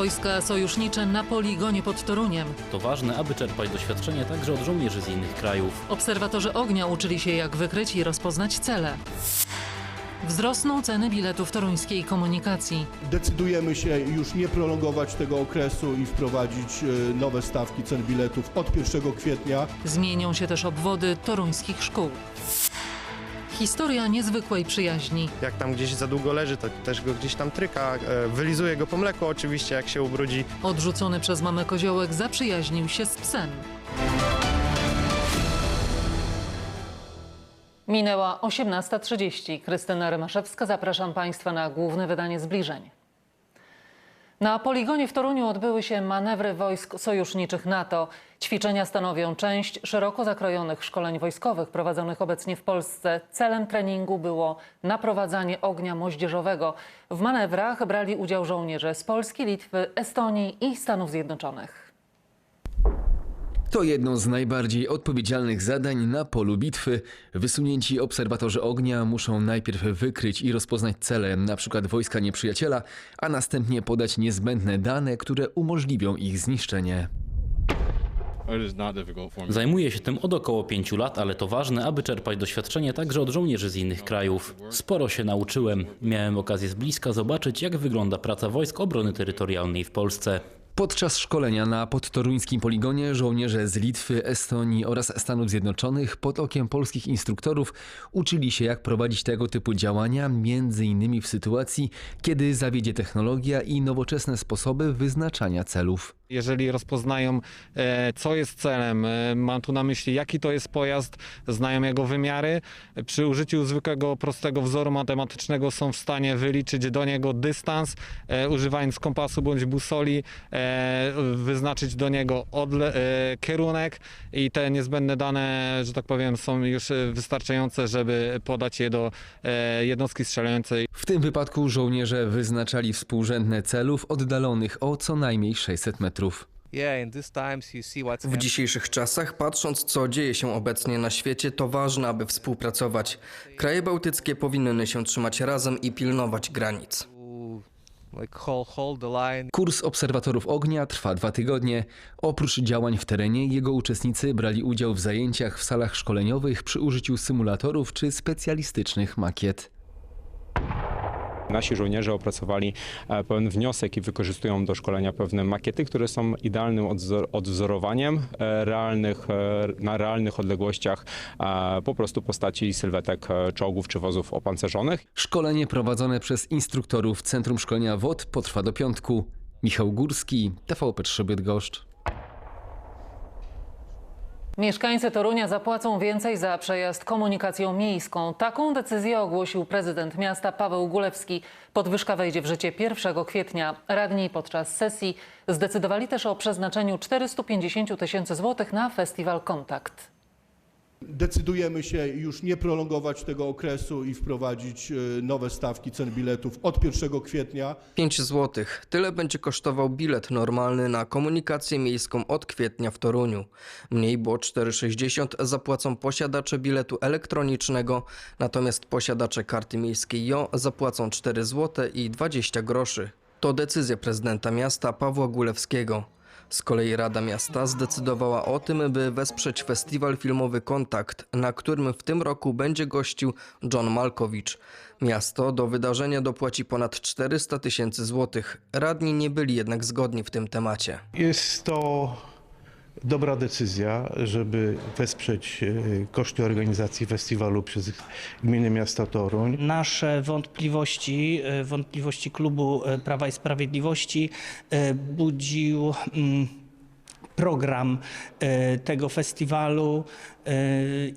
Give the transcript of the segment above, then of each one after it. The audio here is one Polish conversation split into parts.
Wojska sojusznicze na poligonie pod Toruniem. To ważne, aby czerpać doświadczenie także od żołnierzy z innych krajów. Obserwatorzy ognia uczyli się jak wykryć i rozpoznać cele. Wzrosną ceny biletów toruńskiej komunikacji. Decydujemy się już nie prolongować tego okresu i wprowadzić e, nowe stawki cen biletów od 1 kwietnia. Zmienią się też obwody toruńskich szkół. Historia niezwykłej przyjaźni. Jak tam gdzieś za długo leży, to też go gdzieś tam tryka. E, Wylizuje go po mleku oczywiście, jak się ubrudzi. Odrzucony przez mamę koziołek zaprzyjaźnił się z psem. Minęła 18.30. Krystyna Rymaszewska, zapraszam Państwa na główne wydanie zbliżeń. Na poligonie w Toruniu odbyły się manewry wojsk sojuszniczych NATO. Ćwiczenia stanowią część szeroko zakrojonych szkoleń wojskowych prowadzonych obecnie w Polsce. Celem treningu było naprowadzanie ognia moździerzowego. W manewrach brali udział żołnierze z Polski, Litwy, Estonii i Stanów Zjednoczonych. To jedno z najbardziej odpowiedzialnych zadań na polu bitwy. Wysunięci obserwatorzy ognia muszą najpierw wykryć i rozpoznać cele, np. wojska nieprzyjaciela, a następnie podać niezbędne dane, które umożliwią ich zniszczenie. Zajmuję się tym od około pięciu lat, ale to ważne, aby czerpać doświadczenie także od żołnierzy z innych krajów. Sporo się nauczyłem. Miałem okazję z bliska zobaczyć, jak wygląda praca wojsk obrony terytorialnej w Polsce. Podczas szkolenia na podtoruńskim poligonie żołnierze z Litwy, Estonii oraz Stanów Zjednoczonych pod okiem polskich instruktorów uczyli się jak prowadzić tego typu działania, między innymi w sytuacji, kiedy zawiedzie technologia i nowoczesne sposoby wyznaczania celów. Jeżeli rozpoznają, e, co jest celem, e, mam tu na myśli, jaki to jest pojazd, znają jego wymiary, przy użyciu zwykłego, prostego wzoru matematycznego są w stanie wyliczyć do niego dystans, e, używając kompasu bądź busoli, e, wyznaczyć do niego odle- e, kierunek i te niezbędne dane, że tak powiem, są już e, wystarczające, żeby podać je do e, jednostki strzelającej. W tym wypadku żołnierze wyznaczali współrzędne celów oddalonych o co najmniej 600 metrów. W dzisiejszych czasach, patrząc co dzieje się obecnie na świecie, to ważne, aby współpracować. Kraje bałtyckie powinny się trzymać razem i pilnować granic. Kurs obserwatorów ognia trwa dwa tygodnie. Oprócz działań w terenie, jego uczestnicy brali udział w zajęciach w salach szkoleniowych przy użyciu symulatorów czy specjalistycznych makiet. Nasi żołnierze opracowali e, pewien wniosek i wykorzystują do szkolenia pewne makiety, które są idealnym odwzorowaniem e, realnych, e, na realnych odległościach po prostu postaci sylwetek czołgów czy wozów opancerzonych. Szkolenie prowadzone przez instruktorów Centrum Szkolenia WOD potrwa do piątku. Michał Górski, TVP3 Bydgoszcz. Mieszkańcy Torunia zapłacą więcej za przejazd komunikacją miejską. Taką decyzję ogłosił prezydent miasta Paweł Gulewski. Podwyżka wejdzie w życie 1 kwietnia. Radni podczas sesji zdecydowali też o przeznaczeniu 450 tysięcy złotych na festiwal Kontakt. Decydujemy się już nie prolongować tego okresu i wprowadzić e, nowe stawki cen biletów od 1 kwietnia. 5 zł. Tyle będzie kosztował bilet normalny na komunikację miejską od kwietnia w Toruniu. Mniej, bo 4,60 zapłacą posiadacze biletu elektronicznego, natomiast posiadacze karty miejskiej JO zapłacą 4 zł i 20 groszy. To decyzja prezydenta miasta Pawła Gulewskiego. Z kolei Rada Miasta zdecydowała o tym, by wesprzeć festiwal filmowy Kontakt, na którym w tym roku będzie gościł John Malkowicz. Miasto do wydarzenia dopłaci ponad 400 tysięcy złotych. Radni nie byli jednak zgodni w tym temacie. Jest to dobra decyzja, żeby wesprzeć e, koszty organizacji festiwalu przez gminy miasta Toruń. Nasze wątpliwości, e, wątpliwości klubu e, Prawa i Sprawiedliwości budził mm, program e, tego festiwalu e,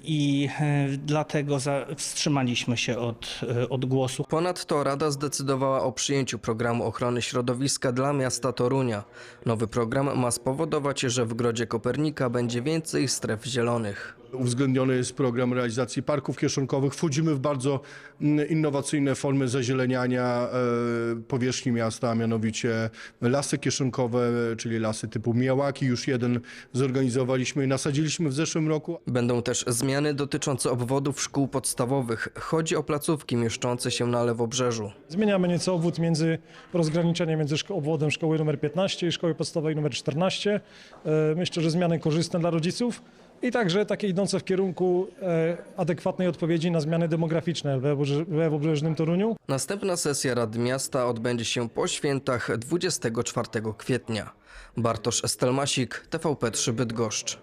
i e, dlatego wstrzymaliśmy się od, od głosu. Ponadto Rada zdecydowała o przyjęciu programu ochrony środowiska dla miasta Torunia. Nowy program ma spowodować, że w Grodzie Kopernika będzie więcej stref zielonych. Uwzględniony jest program realizacji parków kieszonkowych. Wchodzimy w bardzo mm, innowacyjne formy zazieleniania e, powierzchni miasta, a mianowicie lasy kieszonkowe, czyli lasy typu Miałaki. Już jeden zorganizowaliśmy i nasadziliśmy w zeszłym roku. Będą też zmiany dotyczące obwodów szkół podstawowych. Chodzi o placówki mieszczące się na Lewobrzeżu. Zmieniamy nieco obwód między rozgraniczenie między szko- obwodem szkoły nr 15 i szkoły podstawowej nr 14. E, Myślę, że zmiany korzystne dla rodziców i także takie idące w kierunku e, adekwatnej odpowiedzi na zmiany demograficzne we Lewobrzeżnym Toruniu. Następna sesja Rady Miasta odbędzie się po świętach 24 kwietnia. Bartosz Stelmasik, TVP3 Bydgoszcz.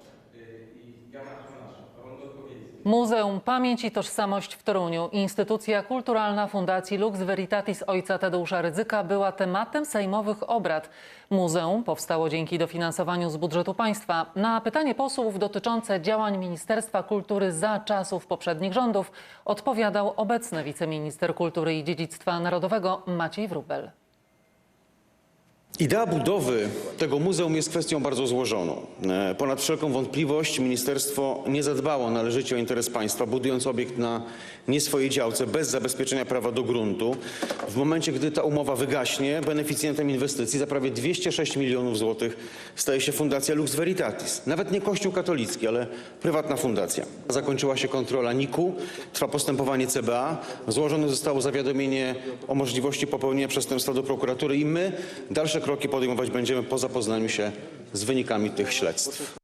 Muzeum Pamięć i Tożsamość w Toruniu, instytucja kulturalna Fundacji Lux Veritatis ojca Tadeusza Rydzyka była tematem sejmowych obrad. Muzeum powstało dzięki dofinansowaniu z budżetu państwa. Na pytanie posłów dotyczące działań Ministerstwa Kultury za czasów poprzednich rządów odpowiadał obecny wiceminister kultury i dziedzictwa narodowego Maciej Wróbel. Idea budowy tego muzeum jest kwestią bardzo złożoną. E, Ponad wszelką wątpliwość ministerstwo nie zadbało należycie o interes państwa, budując obiekt na nie swojej działce, bez zabezpieczenia prawa do gruntu. W momencie, gdy ta umowa wygaśnie, beneficjentem inwestycji za prawie 206 milionów złotych staje się Fundacja Lux Veritatis. Nawet nie Kościół katolicki, ale prywatna fundacja. Zakończyła się kontrola NIK-u, trwa postępowanie CBA, złożone zostało zawiadomienie o możliwości popełnienia przestępstwa do prokuratury i my dalsze kroki podejmować będziemy po zapoznaniu się z wynikami tych śledztw.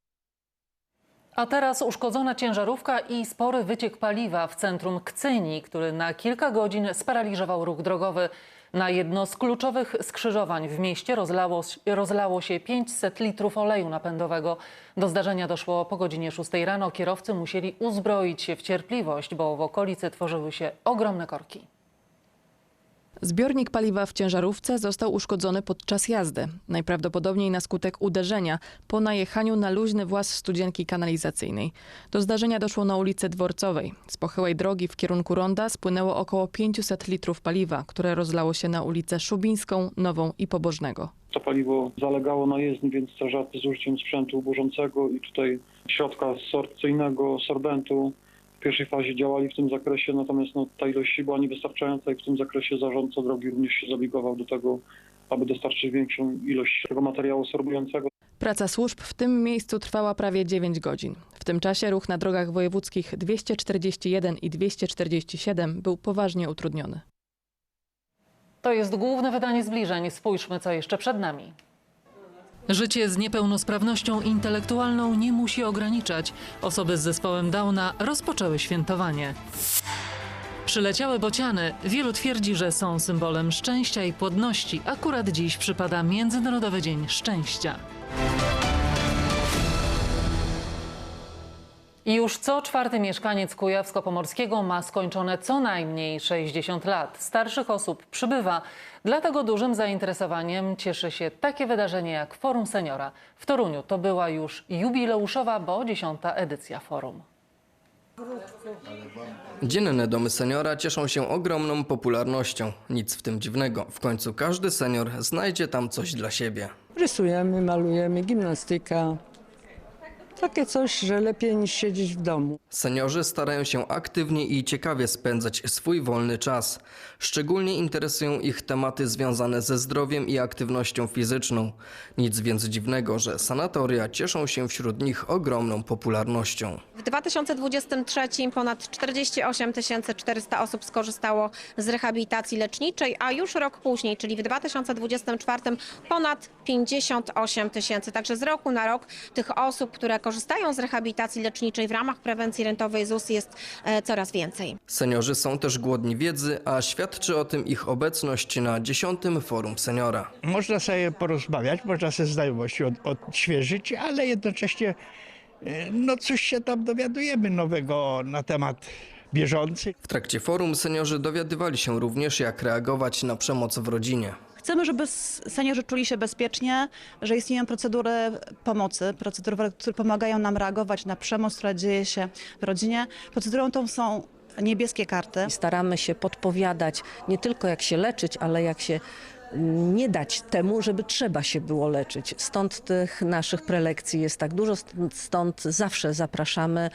A teraz uszkodzona ciężarówka i spory wyciek paliwa w centrum Kcyni, który na kilka godzin sparaliżował ruch drogowy. Na jedno z kluczowych skrzyżowań w mieście rozlało, rozlało się 500 litrów oleju napędowego. Do zdarzenia doszło po godzinie 6 rano. Kierowcy musieli uzbroić się w cierpliwość, bo w okolicy tworzyły się ogromne korki. Zbiornik paliwa w ciężarówce został uszkodzony podczas jazdy, najprawdopodobniej na skutek uderzenia po najechaniu na luźny włas studzienki kanalizacyjnej. Do zdarzenia doszło na ulicy Dworcowej. Z pochyłej drogi w kierunku ronda spłynęło około 500 litrów paliwa, które rozlało się na ulicę Szubińską, Nową i Pobożnego. To paliwo zalegało na jezdni, więc strażacy z użyciem sprzętu burzącego i tutaj środka sorpcyjnego, sorbentu w pierwszej fazie działali w tym zakresie, natomiast no, ta ilość była niewystarczająca i w tym zakresie zarządca drogi również się zobligował do tego, aby dostarczyć większą ilość tego materiału sorbującego. Praca służb w tym miejscu trwała prawie 9 godzin. W tym czasie ruch na drogach wojewódzkich 241 i 247 był poważnie utrudniony. To jest główne wydanie zbliżeń. Spójrzmy, co jeszcze przed nami. Życie z niepełnosprawnością intelektualną nie musi ograniczać. Osoby z zespołem Downa rozpoczęły świętowanie. Przyleciały bociany. Wielu twierdzi, że są symbolem szczęścia i płodności. Akurat dziś przypada Międzynarodowy Dzień Szczęścia. I Już co czwarty mieszkaniec Kujawsko-Pomorskiego ma skończone co najmniej 60 lat. Starszych osób przybywa, dlatego dużym zainteresowaniem cieszy się takie wydarzenie jak Forum Seniora. W Toruniu to była już jubileuszowa, bo dziesiąta edycja forum. Dzienne domy seniora cieszą się ogromną popularnością. Nic w tym dziwnego. W końcu każdy senior znajdzie tam coś dla siebie. Rysujemy, malujemy, gimnastyka. Takie coś, że lepiej niż siedzieć w domu. Seniorzy starają się aktywnie i ciekawie spędzać swój wolny czas. Szczególnie interesują ich tematy związane ze zdrowiem i aktywnością fizyczną. Nic więc dziwnego, że sanatoria cieszą się wśród nich ogromną popularnością. W 2023 ponad 48 400 osób skorzystało z rehabilitacji leczniczej, a już rok później, czyli w 2024 ponad 58 tysięcy. Także z roku na rok tych osób, które korzystają z rehabilitacji leczniczej w ramach prewencji rentowej ZUS jest e, coraz więcej. Seniorzy są też głodni wiedzy, a świadczy o tym ich obecność na 10. Forum Seniora. Można sobie porozmawiać, można sobie znajomości od, odświeżyć, ale jednocześnie e, no coś się tam dowiadujemy nowego na temat bieżący. W trakcie forum seniorzy dowiadywali się również, jak reagować na przemoc w rodzinie. Chcemy, żeby seniorzy czuli się bezpiecznie, że istnieją procedury pomocy, procedury, które pomagają nam reagować na przemoc, która dzieje się w rodzinie. Procedurą tą są niebieskie karty. Staramy się podpowiadać nie tylko jak się leczyć, ale jak się nie dać temu, żeby trzeba się było leczyć. Stąd tych naszych prelekcji jest tak dużo, stąd zawsze zapraszamy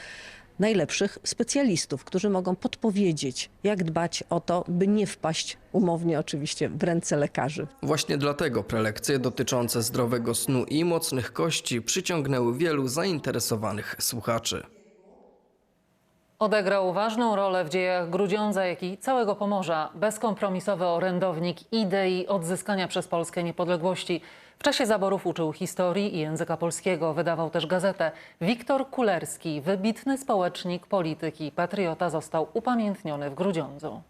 najlepszych specjalistów, którzy mogą podpowiedzieć, jak dbać o to, by nie wpaść, umownie oczywiście, w ręce lekarzy. Właśnie dlatego prelekcje dotyczące zdrowego snu i mocnych kości przyciągnęły wielu zainteresowanych słuchaczy. Odegrał ważną rolę w dziejach Grudziądza, jak i całego Pomorza. Bezkompromisowy orędownik idei odzyskania przez Polskę niepodległości. W czasie zaborów uczył historii i języka polskiego. Wydawał też gazetę. Wiktor Kulerski, wybitny społecznik, polityk i patriota, został upamiętniony w Grudziądzu.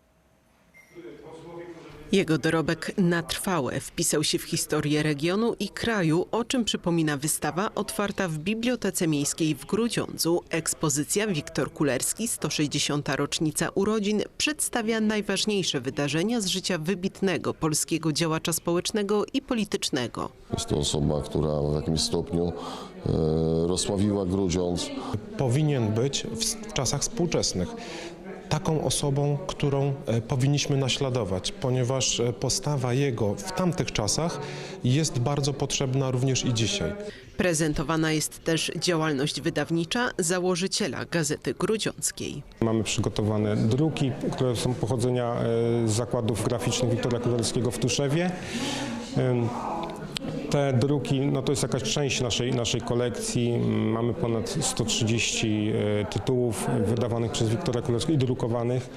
Jego dorobek na trwałe wpisał się w historię regionu i kraju, o czym przypomina wystawa otwarta w Bibliotece Miejskiej w Grudziądzu. Ekspozycja Wiktor Kulerski, 160. rocznica urodzin, przedstawia najważniejsze wydarzenia z życia wybitnego polskiego działacza społecznego i politycznego. Jest to osoba, która w jakimś stopniu e, rozsławiła Grudziądz. powinien być w, czasach współczesnych taką osobą, którą e, powinniśmy naśladować, ponieważ e, postawa jego w tamtych czasach jest bardzo potrzebna również i dzisiaj. Prezentowana jest też działalność wydawnicza założyciela Gazety Grudziąckiej. Mamy przygotowane druki, które są pochodzenia e, z zakładów graficznych Wiktora Kulerskiego w Tuszewie. Te druki, no to jest jakaś część naszej, naszej kolekcji. Mamy ponad 130 e, tytułów wydawanych przez Wiktora Kulerskiego i drukowanych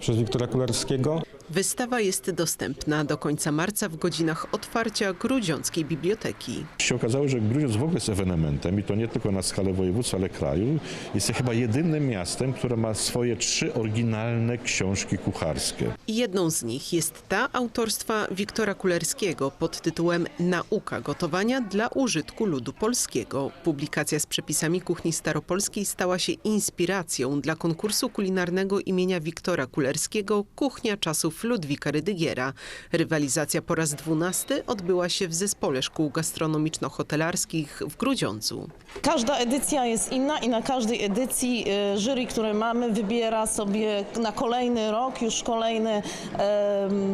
przez Wiktora Kulerskiego. Wystawa jest dostępna do końca marca w godzinach otwarcia Grudziąckiej Biblioteki. się okazało, że Grudziądz w ogóle jest ewenementem i to nie tylko na skalę województwa, ale kraju. Jest chyba jedynym miastem, które ma swoje trzy oryginalne książki kucharskie. Jedną z nich jest ta autorstwa Wiktora Kulerskiego pod tytułem Nauka gotowania dla użytku ludu polskiego. Publikacja z przepisami kuchni staropolskiej stała się inspiracją dla konkursu kulinarnego imienia Wiktora Kulerskiego Kuchnia czasów Ludwika Rydygiera. Rywalizacja po raz dwunasty odbyła się w Zespole Szkół Gastronomiczno-Hotelarskich w Grudziądzu. Każda edycja jest inna i na każdej edycji e, jury, które mamy, wybiera sobie na kolejny rok już kolejne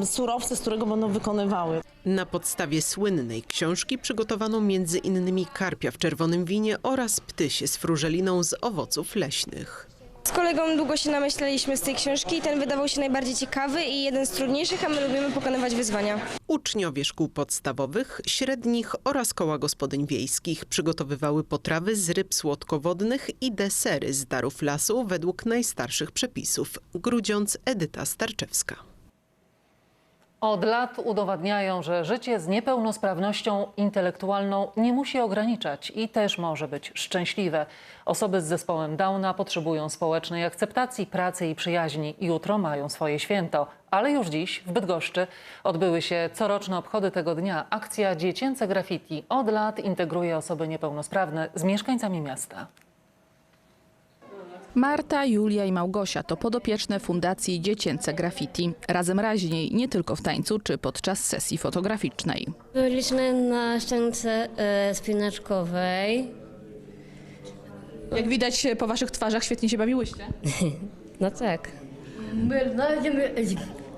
surowce, z którego będą wykonywały. Na podstawie słynnej książki przygotowano między innymi karpia w czerwonym winie oraz ptysie z frużeliną z owoców leśnych. Z kolegą długo się namyśleliśmy z tej książki i ten wydawał się najbardziej ciekawy i jeden z trudniejszych, a my lubimy pokonywać wyzwania. Uczniowie szkół podstawowych, średnich oraz koła gospodyń wiejskich przygotowywały potrawy z ryb słodkowodnych i desery z darów lasu według najstarszych przepisów. Grudziądz Edyta Starczewska. Od lat udowadniają, że życie z niepełnosprawnością intelektualną nie musi ograniczać i też może być szczęśliwe. Osoby z zespołem Downa potrzebują społecznej akceptacji, pracy i przyjaźni. Jutro mają swoje święto, ale już dziś w Bydgoszczy odbyły się coroczne obchody tego dnia. Akcja Dziecięce Graffiti od lat integruje osoby niepełnosprawne z mieszkańcami miasta. Marta, Julia i Małgosia to podopieczne Fundacji Dziecięce Graffiti. Razem raźniej, nie tylko w tańcu czy podczas sesji fotograficznej. Byliśmy na ściance e, spinaczkowej. Jak widać po waszych twarzach świetnie się bawiłyście. No tak. My razem z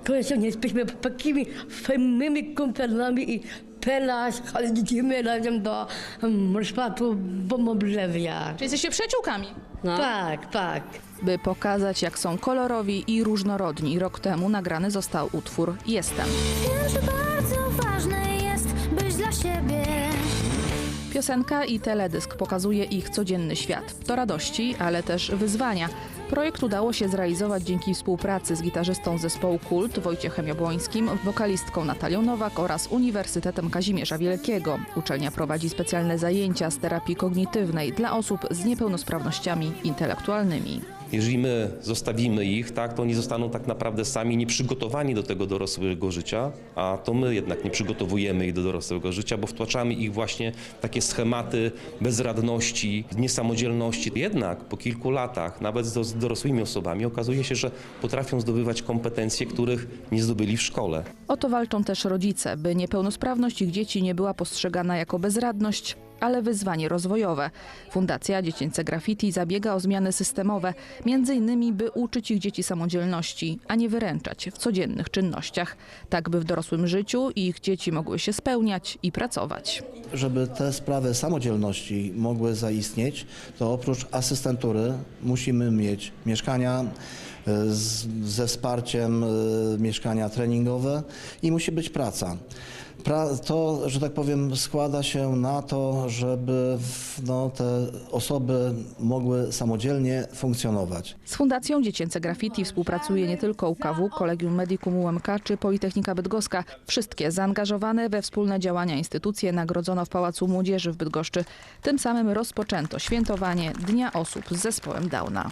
kolesią jesteśmy takimi fajnymi kumplami i teraz chodzimy razem do um, szpatu Bomobrzewia. Czy jesteście przyjaciółkami? No. Tak, tak. By pokazać, jak są kolorowi i różnorodni, rok temu nagrany został utwór Jestem. Wiem, że bardzo ważne jest być dla siebie. Piosenka i teledysk pokazuje ich codzienny świat. To radości, ale też wyzwania. Projekt udało się zrealizować dzięki współpracy z gitarzystą zespołu Kult Wojciechem Jabłońskim, wokalistką Natalią Nowak oraz Uniwersytetem Kazimierza Wielkiego. Uczelnia prowadzi specjalne zajęcia z terapii kognitywnej dla osób z niepełnosprawnościami intelektualnymi. Jeżeli my zostawimy ich, tak, to oni zostaną tak naprawdę sami nieprzygotowani do tego dorosłego życia, a to my jednak nie przygotowujemy ich do dorosłego życia, bo wtłaczamy ich właśnie takie schematy bezradności, niesamodzielności. Jednak po kilku latach, nawet z dorosłymi osobami, okazuje się, że potrafią zdobywać kompetencje, których nie zdobyli w szkole. O to walczą też rodzice, by niepełnosprawność ich dzieci nie była postrzegana jako bezradność, ale wyzwanie rozwojowe. Fundacja Dziecięce Graffiti zabiega o zmiany systemowe, między innymi by uczyć ich dzieci samodzielności, a nie wyręczać w codziennych czynnościach, tak by w dorosłym życiu ich dzieci mogły się spełniać i pracować. Żeby te sprawy samodzielności mogły zaistnieć, to oprócz asystentury musimy mieć mieszkania e, z, ze wsparciem, e, mieszkania treningowe i musi być praca. To, że tak powiem, składa się na to, żeby no, te osoby mogły samodzielnie funkcjonować. Z Fundacją Dziecięce Graffiti współpracuje nie tylko UKW, Kolegium Medicum UMK czy Politechnika Bydgoska. Wszystkie zaangażowane we wspólne działania instytucje nagrodzono w Pałacu Młodzieży w Bydgoszczy. Tym samym rozpoczęto świętowanie Dnia Osób z Zespołem Downa.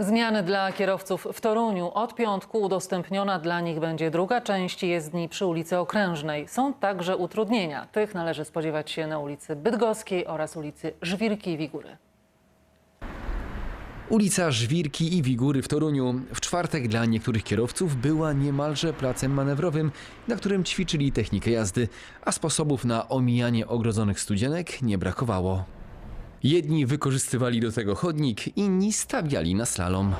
Zmiany dla kierowców w Toruniu. Od piątku udostępniona dla nich będzie druga część jezdni przy ulicy Okrężnej. Są także utrudnienia. Tych należy spodziewać się na ulicy Bydgoskiej oraz ulicy Żwirki i Wigury. Ulica Żwirki i Wigury w Toruniu w czwartek dla niektórych kierowców była niemalże placem manewrowym, na którym ćwiczyli technikę jazdy, a sposobów na omijanie ogrodzonych studzienek nie brakowało. Jedni wykorzystywali do tego chodnik, inni stawiali na slalom.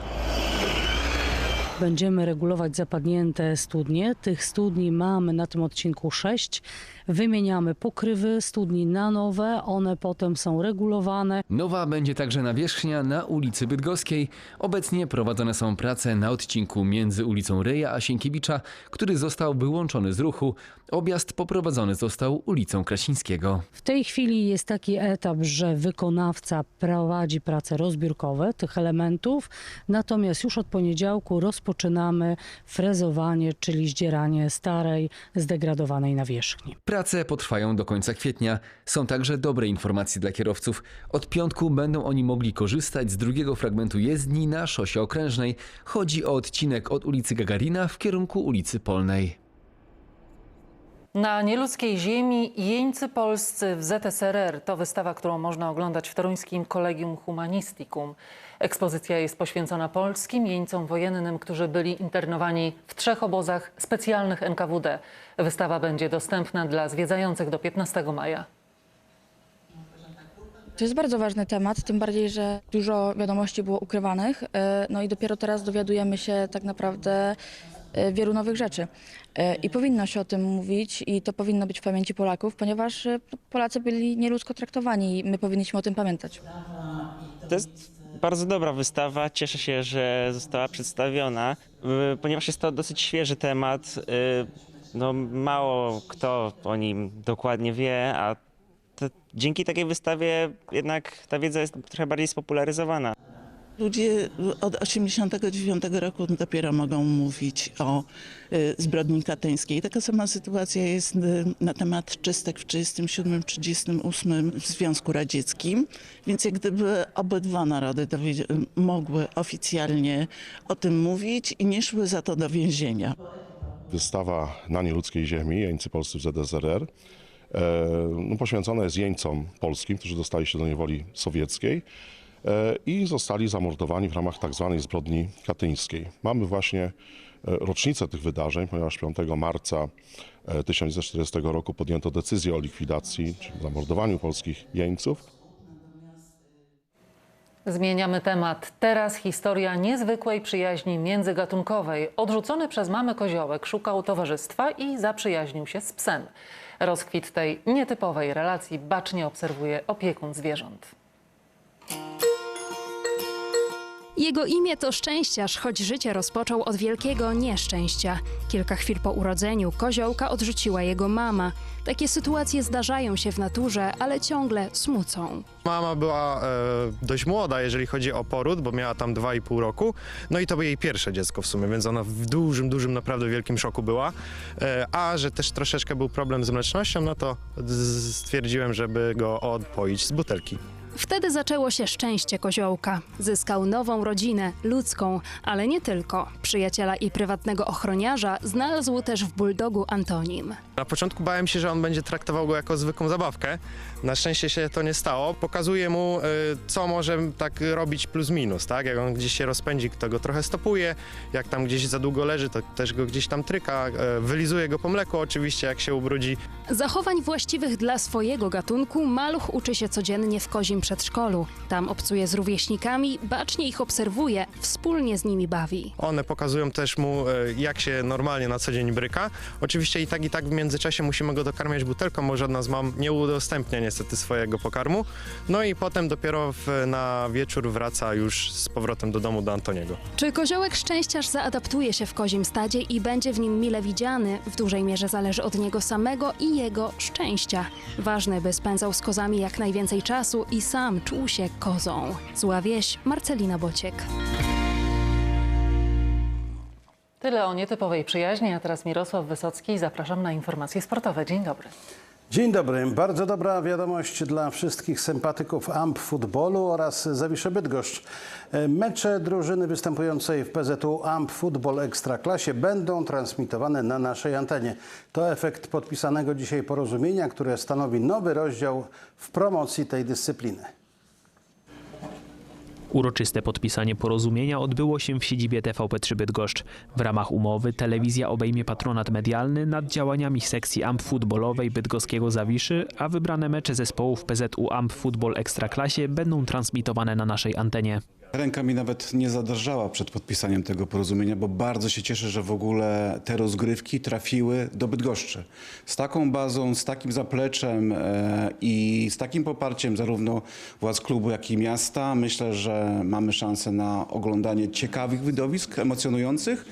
Będziemy regulować zapadnięte studnie. Tych studni mamy na tym odcinku 6. Wymieniamy pokrywy studni na nowe, one potem są regulowane. Nowa będzie także nawierzchnia na ulicy Bydgoskiej. Obecnie prowadzone są prace na odcinku między ulicą Reja a Sienkiewicza, który został wyłączony z ruchu. Objazd poprowadzony został ulicą Krasińskiego. W tej chwili jest taki etap, że wykonawca prowadzi prace rozbiórkowe tych elementów, natomiast już od poniedziałku rozpoczynamy frezowanie, czyli zdzieranie starej, zdegradowanej nawierzchni. Prace potrwają do końca kwietnia. Są także dobre informacje dla kierowców. Od piątku będą oni mogli korzystać z drugiego fragmentu jezdni na szosie okrężnej. Chodzi o odcinek od ulicy Gagarina w kierunku ulicy Polnej. Na nieludzkiej ziemi jeńcy polscy w ZSRR to wystawa, którą można oglądać w toruńskim Collegium Humanisticum. Ekspozycja jest poświęcona polskim jeńcom wojennym, którzy byli internowani w trzech obozach specjalnych NKWD. Wystawa będzie dostępna dla zwiedzających do 15 maja. To jest bardzo ważny temat, tym bardziej, że dużo wiadomości było ukrywanych. e, No i dopiero teraz dowiadujemy się tak naprawdę wielu nowych rzeczy. E, I powinno się o tym mówić i to powinno być w pamięci Polaków, ponieważ e, Polacy byli nieludzko traktowani i my powinniśmy o tym pamiętać. To jest bardzo dobra wystawa. Cieszę się, że została przedstawiona, ponieważ jest to dosyć świeży temat. No, mało kto o nim dokładnie wie, a te, dzięki takiej wystawie jednak ta wiedza jest trochę bardziej spopularyzowana. Ludzie od 89 roku dopiero mogą mówić o y, zbrodni katyńskiej. Taka sama sytuacja jest y, na temat czystek w 1937-1938 w Związku Radzieckim. Więc jak gdyby obydwa narody mogły oficjalnie o tym mówić i nie szły za to do więzienia. Wystawa na nieludzkiej ziemi, jeńcy polscy w ZSRR, e, no, poświęcona jest jeńcom polskim, którzy dostali się do niewoli sowieckiej i zostali zamordowani w ramach tak zwanej zbrodni katyńskiej. Mamy właśnie e, rocznicę tych wydarzeń, ponieważ 5 marca e, 1940 roku podjęto decyzję o likwidacji, czyli zamordowaniu polskich jeńców. Zmieniamy temat. Teraz historia niezwykłej przyjaźni międzygatunkowej. Odrzucony przez mamę koziołek szukał towarzystwa i zaprzyjaźnił się z psem. Rozkwit tej nietypowej relacji bacznie obserwuje opiekun zwierząt. Jego imię to szczęściarz, choć życie rozpoczął od wielkiego nieszczęścia. Kilka chwil po urodzeniu koziołka odrzuciła jego mama. Takie sytuacje zdarzają się w naturze, ale ciągle smucą. Mama była e, dość młoda, jeżeli chodzi o poród, bo miała tam 2,5 roku. No i to było jej pierwsze dziecko w sumie, więc ona w dużym, dużym, naprawdę wielkim szoku była. E, a że też troszeczkę był problem z mlecznością, no to stwierdziłem, żeby go odpoić z butelki. Wtedy zaczęło się szczęście koziołka. Zyskał nową rodzinę, ludzką, ale nie tylko. Przyjaciela i prywatnego ochroniarza znalazł też w bulldogu Antonim. Na początku bałem się, że on będzie traktował go jako zwykłą zabawkę. Na szczęście się to nie stało. Pokazuje mu, y, co może tak robić plus minus, tak? Jak on gdzieś się rozpędzi, to go trochę stopuje. Jak tam gdzieś za długo leży, to też go gdzieś tam tryka. y, Wylizuje go po mleku oczywiście, jak się ubrudzi. Zachowań właściwych dla swojego gatunku maluch uczy się codziennie w kozim przedszkolu. Tam obcuje z rówieśnikami, bacznie ich obserwuje, wspólnie z nimi bawi. One pokazują też mu, e, jak się normalnie na co dzień bryka. Oczywiście i tak, i tak w międzyczasie musimy go dokarmiać butelką, bo żadna z mam nie udostępnia niestety swojego pokarmu. No i potem dopiero w, na wieczór wraca już z powrotem do domu do Antoniego. Czy koziołek szczęściarz zaadaptuje się w kozim stadzie i będzie w nim mile widziany, w dużej mierze zależy od niego samego i jego szczęścia. Ważne, by spędzał z kozami jak najwięcej czasu i sam czuł się kozą. Zła wieś, Marcelina Bociek. Tyle o nietypowej przyjaźni, a teraz Mirosław Wysocki. Zapraszam na informacje sportowe. Dzień dobry. Dzień dobry. Bardzo dobra wiadomość dla wszystkich sympatyków AMP Futbolu oraz Zawiszy Bydgoszcz. E, Mecze drużyny występującej w PZU AMP Futbol Ekstraklasie będą transmitowane na naszej antenie. To efekt podpisanego dzisiaj porozumienia, które stanowi nowy rozdział w promocji tej dyscypliny. Uroczyste podpisanie porozumienia odbyło się w siedzibie TVP3 Bydgoszcz. W ramach umowy telewizja obejmie patronat medialny nad działaniami sekcji AMP futbolowej bydgoskiego Zawiszy, a wybrane mecze zespołów PZU AMP Futbol Ekstraklasie będą transmitowane na naszej antenie. Ręka mi nawet nie zadrżała przed podpisaniem tego porozumienia, bo bardzo się cieszę, że w ogóle te rozgrywki trafiły do Bydgoszczy. Z taką bazą, z takim zapleczem e, i z takim poparciem zarówno władz klubu, jak i miasta, myślę, że mamy szansę na oglądanie ciekawych widowisk, emocjonujących.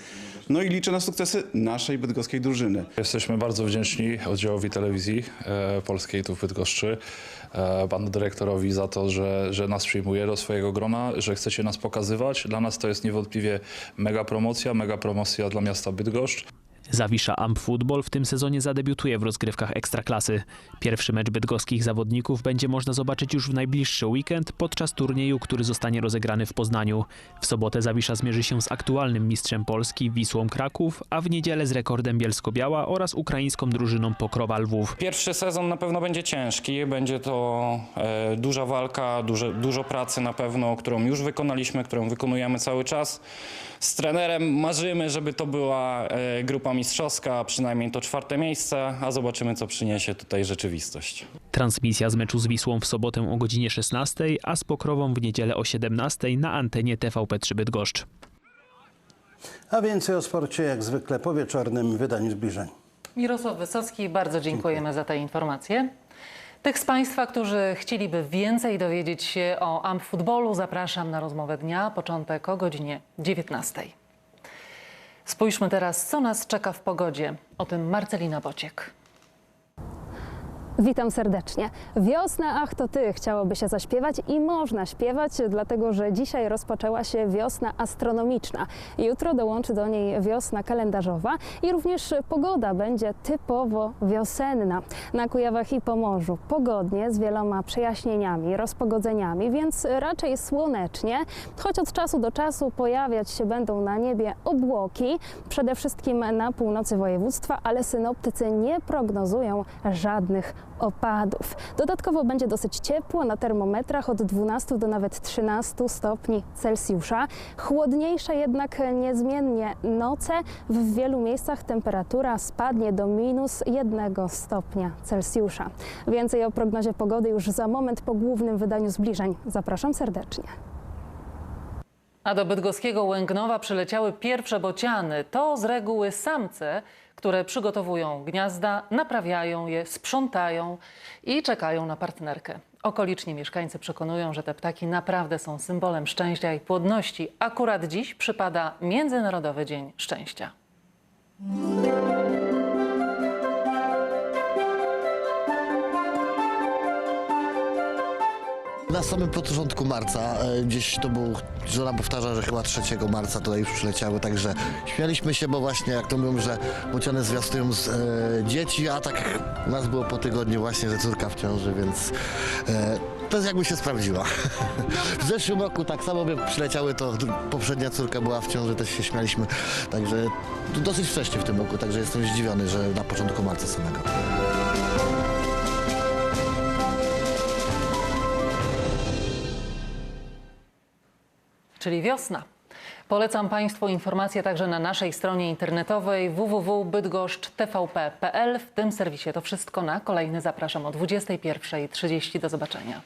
No i liczę na sukcesy naszej bydgoskiej drużyny. Jesteśmy bardzo wdzięczni oddziałowi telewizji e, polskiej tu w Bydgoszczy, panu dyrektorowi za to, że, że nas przyjmuje do swojego grona, że chcecie nas pokazywać. Dla nas to jest niewątpliwie mega promocja, mega promocja dla miasta Bydgoszcz. Zawisza Amp Football w tym sezonie zadebiutuje w rozgrywkach Ekstraklasy. Pierwszy mecz bydgoskich zawodników będzie można zobaczyć już w najbliższy weekend podczas turnieju, który zostanie rozegrany w Poznaniu. W sobotę Zawisza zmierzy się z aktualnym mistrzem Polski Wisłą Kraków, a w niedzielę z rekordem Bielsko-Biała oraz ukraińską drużyną Pokrowa Lwów. Pierwszy sezon na pewno będzie ciężki, będzie to e, duża walka, duże, dużo pracy na pewno, którą już wykonaliśmy, którą wykonujemy cały czas. Z trenerem marzymy, żeby to była e, grupa mistrzowska, przynajmniej to czwarte miejsce, a zobaczymy co przyniesie tutaj rzeczywistość. Transmisja z meczu z Wisłą w sobotę o godzinie 16, a z Pokrową w niedzielę o 17 na antenie TVP3 Bydgoszcz. A więcej o sporcie jak zwykle po wieczornym wydaniu zbliżeń. Mirosław Wysocki, bardzo dziękujemy za te informacje. Tych z Państwa, którzy chcieliby więcej dowiedzieć się o AMP Futbolu, zapraszam na rozmowę dnia, początek o godzinie 19. Spójrzmy teraz, co nas czeka w pogodzie. O tym Marcelina Bociek. Witam serdecznie. Wiosna, ach to ty, chciałoby się zaśpiewać i można śpiewać, dlatego że dzisiaj rozpoczęła się wiosna astronomiczna. Jutro dołączy do niej wiosna kalendarzowa i również pogoda będzie typowo wiosenna. Na Kujawach i Pomorzu pogodnie z wieloma przejaśnieniami, rozpogodzeniami, więc raczej słonecznie, choć od czasu do czasu pojawiać się będą na niebie obłoki, przede wszystkim na północy województwa, ale synoptycy nie prognozują żadnych opadów. Dodatkowo będzie dosyć ciepło na termometrach od 12 do nawet 13 stopni Celsjusza. Chłodniejsze jednak niezmiennie noce. W wielu miejscach temperatura spadnie do minus 1 stopnia Celsjusza. Więcej o prognozie pogody już za moment po głównym wydaniu zbliżeń. Zapraszam serdecznie. A do bydgoskiego Łęgnowa przyleciały pierwsze bociany. To z reguły samce, które przygotowują gniazda, naprawiają je, sprzątają i czekają na partnerkę. Okoliczni mieszkańcy przekonują, że te ptaki naprawdę są symbolem szczęścia i płodności. Akurat dziś przypada Międzynarodowy Dzień Szczęścia. Na samym początku marca, e, gdzieś to był, żona powtarza, że chyba 3 marca tutaj już przyleciały, także śmialiśmy się, bo właśnie jak to mówią, że bociany zwiastują z, e, dzieci, a tak u nas było po tygodniu właśnie, że córka w ciąży, więc e, to jest jakby się sprawdziła. w zeszłym roku tak samo by przyleciały, to poprzednia córka była w ciąży, też się śmialiśmy, także dosyć wcześnie w tym roku, także jestem zdziwiony, że na początku marca samego. Czyli wiosna. Polecam Państwu informacje także na naszej stronie internetowej www.bydgoszcz.tvp.pl. W tym serwisie to wszystko na kolejny zapraszam o 21.30. Do zobaczenia.